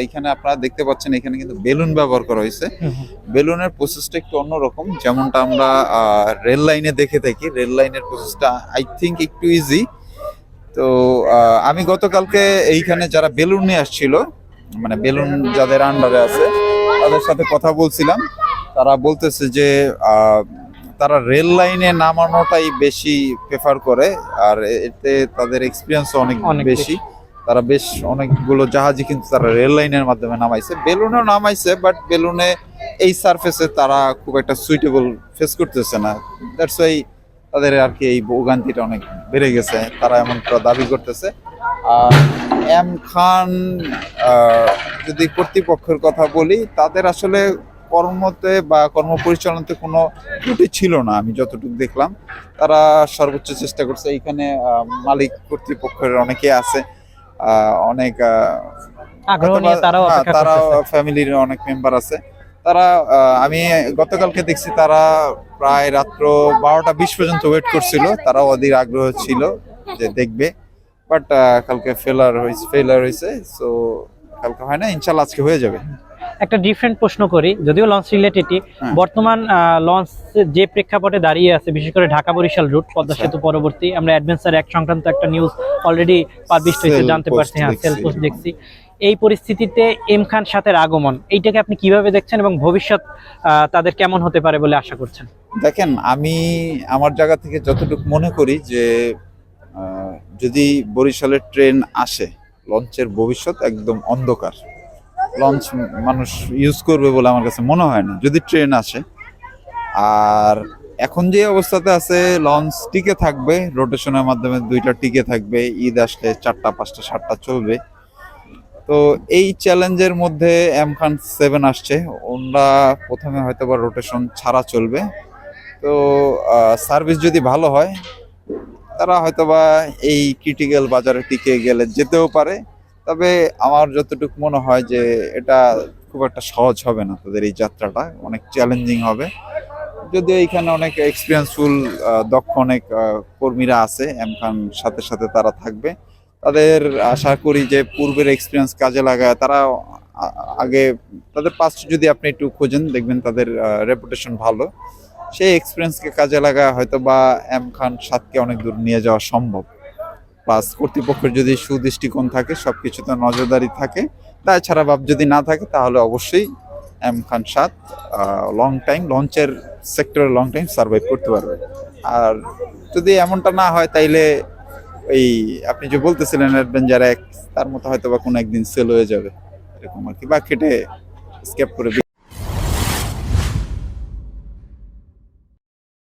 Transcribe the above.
এখানে আপনারা দেখতে পাচ্ছেন এখানে কিন্তু বেলুন ব্যবহার করা হয়েছে। বেলুনের প্রসেসটা একটু অন্যরকম যেমনটা আমরা রেল লাইনে দেখে থাকি। রেল লাইনের প্রসেসটা আই থিঙ্ক একটু ইজি তো আমি গতকালকে এইখানে যারা বেলুন নিয়ে আসছিল মানে বেলুন যাদের আন্ডারে আছে তাদের সাথে কথা বলছিলাম। তারা বলতেছে যে আহ, তারা রেল লাইনে নামানোটাই বেশি প্রেফার করে আর এতে তাদের এক্সপিরিয়েন্স অনেক বেশি। তারা বেশ অনেকগুলো জাহাজই কিন্তু তারা রেল লাইনের মাধ্যমে নামাইছে। বেলুনেও নামাইছে বাট বেলুনে এই সারফেসে তারা খুব একটা সুইটেবল ফেস করতেছে না। দ্যাটস ওয়াই তাদের আর কি এই ভোগান্তিটা অনেক বেড়ে গেছে। তারা এমনটা দাবি করতেছে। আর এম খান যদি কর্তৃপক্ষের কথা বলি, তাদের আসলে কর্মতে বা কর্ম পরিচালনাতে কোনো ত্রুটি ছিল না, আমি যতটুকু দেখলাম। তারা সর্বোচ্চ চেষ্টা করছে। এইখানে মালিক কর্তৃপক্ষের অনেকে আছে। অনেক তারাও হ্যাঁ, ফ্যামিলির অনেক মেম্বার আছে। তারা আমি গতকালকে দেখছি তারা প্রায় রাত্র বারোটা বিশ পর্যন্ত ওয়েট করছিল। তারা অধীর আগ্রহ ছিল যে দেখবে। বাট কালকে ফেলার হয়েছে ফেলার হয়েছে সো কালকে হয় না ইনশাল্লাহ আজকে হয়ে যাবে। একটা ডিফারেন্ট প্রশ্ন করি যদিও লঞ্চ রিলেটেডই হ্যাঁ। বর্তমান লঞ্চ যে প্রেক্ষাপটে দাঁড়িয়ে আছে বিশেষ করে ঢাকা বরিশাল রুট পদ্মা আচ্ছা। সেতু পরবর্তী আমরা অ্যাডভেঞ্চার এক সংক্রান্ত একটা নিউজ অলরেডি পাবলিশ হয়েছে জানতে পারছি হ্যাঁ সেল পোস্ট দেখছি এই পরিস্থিতিতে এম খান সাথের আগমন এইটাকে আপনি কীভাবে দেখছেন এবং ভবিষ্যৎ তাদের কেমন হতে পারে বলে আশা করছেন দেখেন আমি আমার জায়গা থেকে যতটুকু মনে করি যে যদি বরিশালের ট্রেন আসে লঞ্চের ভবিষ্যৎ একদম অন্ধকার লঞ্চ মানুষ ইউজ করবে বলে আমার কাছে মনে হয় না, যদি ট্রেন আসে। আর এখন যে অবস্থাতে আছে লঞ্চ টিকে থাকবে রোটেশনের মাধ্যমে দুইটা টিকে থাকবে, ঈদ আসলে চারটা, পাঁচটা, সাতটা চলবে। তো এই চ্যালেঞ্জের মধ্যে এম খান সেভেন আসছে, ওনরা প্রথমে হয়তো বা রোটেশন ছাড়া চলবে। তো সার্ভিস যদি ভালো হয়, তারা হয়তোবা এই ক্রিটিক্যাল বাজারে টিকে গেলে যেতেও পারে। তবে আমার যতটুকু মনে হয় যে এটা খুব একটা সহজ হবে না তাদের এই যাত্রাটা, অনেক চ্যালেঞ্জিং হবে। যদিও এইখানে অনেক এক্সপিরিয়েন্সফুল দক্ষ অনেক কর্মীরা আছে, এম খান সাথে সাথে তারা থাকবে। তাদের আশা করি যে পূর্বের এক্সপিরিয়েন্স কাজে লাগায়, তারা আগে তাদের পাস্ট যদি আপনি একটু খোঁজেন, দেখবেন তাদের রেপুটেশন ভালো। সেই এক্সপিরিয়েন্সকে কাজে লাগায় হয়তো বা এম খান সাতকে অনেক দূর নিয়ে যাওয়া সম্ভব। প্লাস কর্তৃপক্ষের যদি সুদৃষ্টিকোণ থাকে সব কিছুতে নজরদারি থাকে। তাছাড়া ভাব যদি না থাকে, তাহলে অবশ্যই এম খান সাত লং টাইম লঞ্চের সেক্টরে লং টাইম সার্ভাইভ করতে পারবে। আর যদি এমনটা না হয়, তাইলে ওই আপনি যে বলতেছিলেন অ্যাডভেঞ্চার এক তার মতো হয়তো বা কোনো একদিন সেল হয়ে যাবে। এরকম আর কি। বা কেটে স্কেপ করে